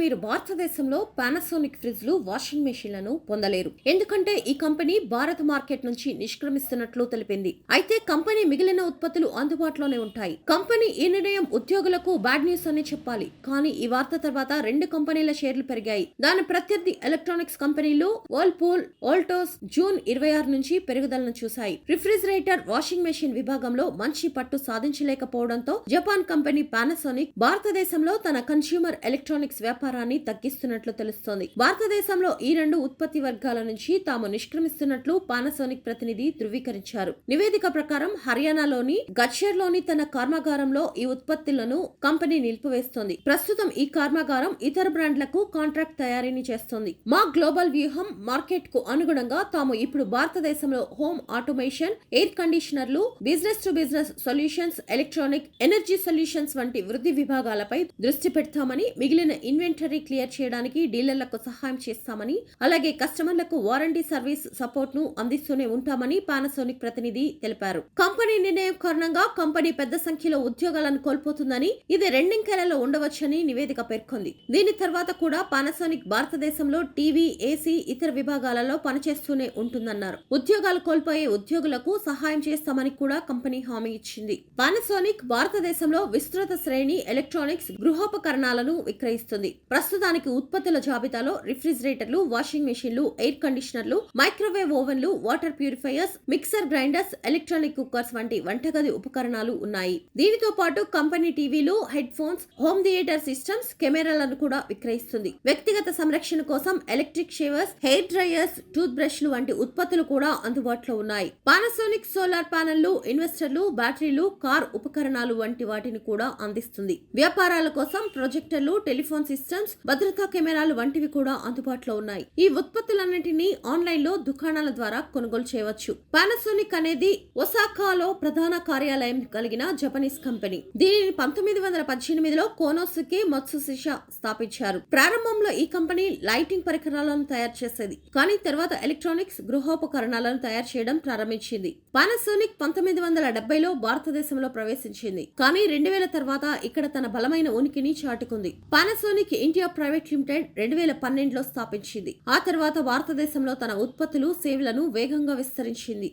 మీరు భారతదేశంలో పానాసోనిక్ ఫ్రిడ్జ్లు వాషింగ్ మెషిన్లను పొందలేరు. ఎందుకంటే ఈ కంపెనీ భారత మార్కెట్ నుంచి నిష్క్రమిస్తున్నట్లు తెలిపింది. అయితే కంపెనీ మిగిలిన ఉత్పత్తులు అందుబాటులోనే ఉంటాయి. కంపెనీ ఈ నిర్ణయం ఉద్యోగులకు బ్యాడ్ న్యూస్ అని చెప్పాలి. కానీ ఈ వార్త తర్వాత రెండు కంపెనీల షేర్లు పెరిగాయి. దాని ప్రత్యర్థి ఎలక్ట్రానిక్స్ కంపెనీలు వర్ల్పూల్ ఓల్టోస్ జూన్ ఇరవై ఆరు నుంచి పెరుగుదలను చూశాయి. రిఫ్రిజిరేటర్ వాషింగ్ మెషిన్ విభాగంలో మంచి పట్టు సాధించలేకపోవడంతో జపాన్ కంపెనీ పానాసోనిక్ భారతదేశంలో తన కన్స్యూమర్ ఎలక్ట్రానిక్స్ వ్యాపారాన్ని తగ్గిస్తున్నట్లు తెలుస్తోంది. భారతదేశంలో ఈ రెండు ఉత్పత్తి వర్గాల నుంచి తాము నిష్క్రమిస్తున్నట్లు పానాసోనిక్ ప్రతినిధి ధృవీకరించారు. నివేదిక ప్రకారం హర్యానాలోని గచ్చేర్లోని తన కర్మాగారంలో ఈ ఉత్పత్తులను కంపెనీ నిలిపివేస్తోంది. ప్రస్తుతం ఈ కర్మాగారం ఇతర బ్రాండ్లకు కాంట్రాక్ట్ తయారీని చేస్తోంది. మా గ్లోబల్ వ్యూహం మార్కెట్కు అనుగుణంగా తాము ఇప్పుడు భారతదేశంలో home automation air కండిషనర్లు business to business solutions electronic energy solutions వంటి వృద్ధి విభాగాలపై దృష్టి పెడతామని మిగిలిన ఇన్వెంటరీ క్లియర్ చేయడానికి డీలర్లకు సహాయం చేస్తామని అలాగే కస్టమర్లకు వారంటీ సర్వీస్ సపోర్ట్ను అందిస్తూనే ఉంటామని పానాసోనిక్ ప్రతినిధి తెలిపారు. కంపెనీ నిర్ణయం కారణంగా కంపెనీ పెద్ద సంఖ్యలో ఉద్యోగాలను కోల్పోతుందని ఇది రెండింకెలలో ఉండవచ్చని నివేదిక పేర్కొంది. దీని తర్వాత కూడా పానాసోనిక్ భారతదేశంలో టీవీ ఏసీ ఇతర విభాగాలలో పనిచేస్తూనే ఉంటుందన్నారు. ఉద్యోగాలు కోల్పోయే ఉద్యోగులకు సహాయం చేస్తామని కూడా కంపెనీ హామీ ఇచ్చింది. పానాసోనిక్ భారతదేశంలో విస్తృత శ్రేణి ఎలక్ట్రానిక్స్ గృహోపకరణాలను విక్రయిస్తుంది. ప్రస్తుతానికి ఉత్పత్తుల జాబితాలో రిఫ్రిజిరేటర్లు వాషింగ్ మెషిన్లు ఎయిర్ కండిషనర్లు microwave ఓవెన్లు water purifiers mixer grinders electronic cookers వంటి వంటగది ఉపకరణాలు ఉన్నాయి. దీనితో పాటు కంపెనీ టీవీలు headphones home theatre systems కెమెరాలను కూడా విక్రయిస్తుంది. వ్యక్తిగత సంరక్షణ కోసం electric shavers hair dryers tooth బ్రష్లు వంటి ఉత్పత్తులు కూడా అందుబాటులో ఉన్నాయి. పానాసోనిక్ సోలార్ ప్యానెళ్ళు ఇన్వెస్టర్లు బ్యాటరీలు కార్ ఉపకరణాలు వంటి వాటిని కూడా అందిస్తుంది. వ్యాపారాల కోసం ప్రొజెక్టర్లు టెలిఫోన్ సిస్టమ్స్ భద్రతా కెమెరాలు వంటివి కూడా అందుబాటులో ఉన్నాయి. ఈ ఉత్పత్తులన్నింటినీ ఆన్లైన్లో దుకాణాల ద్వారా కొనుగోలు చేయవచ్చు. పానాసోనిక్ అనేది ఒసాకాలో ప్రధాన కార్యాలయం కలిగిన జపనీస్ కంపెనీ దీనిని పంతొమ్మిది వందల పద్దెనిమిదిలో కోనోసుకే మత్సుశిష స్థాపించారు. ప్రారంభంలో ఈ కంపెనీ లైటింగ్ పరికరాలను తయారు చేసేది. కానీ తర్వాత ఎలక్ట్రానిక్స్ గృహోపకరణాలను తయారు చేయడం ప్రారంభించింది. పానాసోనిక్ పంతొమ్మిది వందల డెబ్బైలో భారతదేశంలో ప్రవేశించింది. కానీ రెండు వేల తర్వాత ఇక్కడ తన బలమైన ఉనికిని చాటుకుంది. పానాసోనిక్ ఇండియా ప్రైవేట్ లిమిటెడ్ రెండు వేల పన్నెండులో స్థాపించింది. ఆ తర్వాత భారతదేశంలో తన ఉత్పత్తులు సేవలను వేగంగా విస్తరించింది.